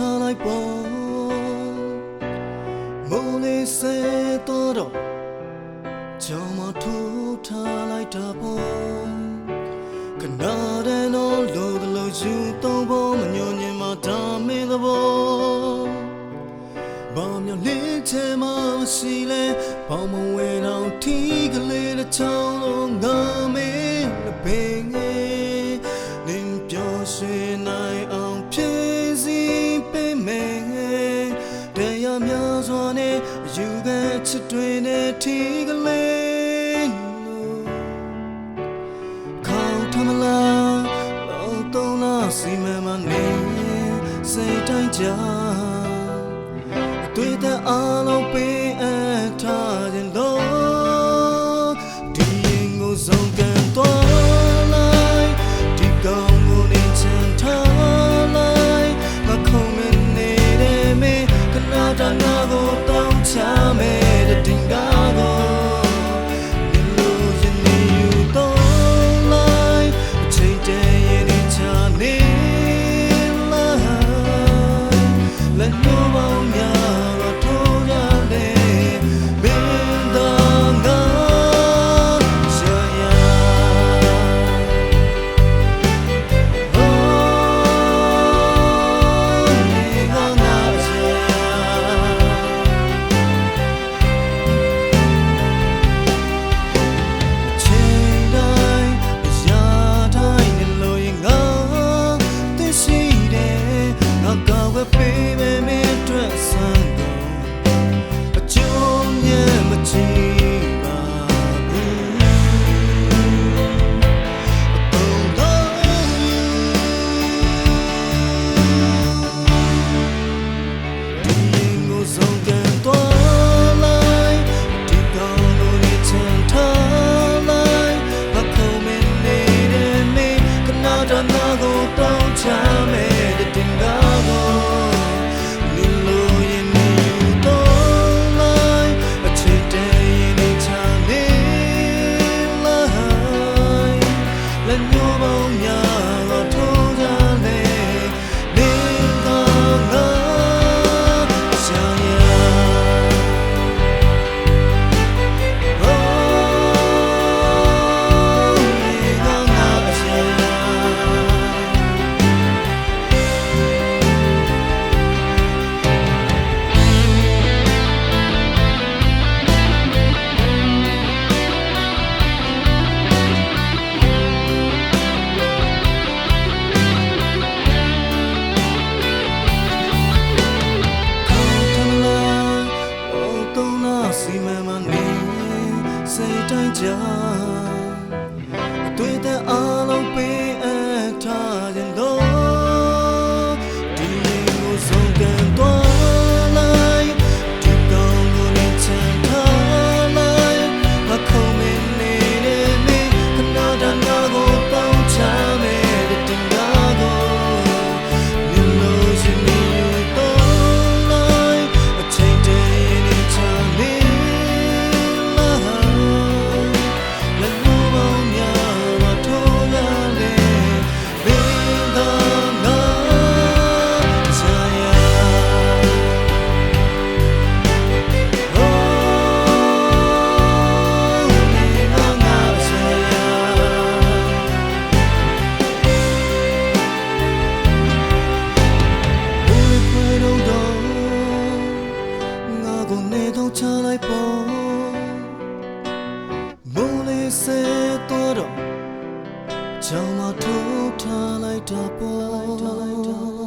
ထားလိုက်ပါမိုးလေးဆဲတော့တော့ကြောင်မထိုးထားလိုက်တာပေါ့ကနာတဲ့တော့လိုကလို့ယူတော့ဖို့မညွန်ညင်မဒါမင်းသဘောဘာမျောလင်းချင်မရှိလဲဘောင်မဝဲတော့ထီးကလေးတစ်ချော ရာများစွာနဲ့အယူခံချစ်တွင်နဲ့ထီကလေးခေါင်းထမလာလောတုံးလာစီမံမနေစိတ်တိုင်းကြတွေ့တဲ့အားလုံးပေးအပ်ထား 着。 စေတော့ကြောင်မထိုးထားလိုက်တာပေါ့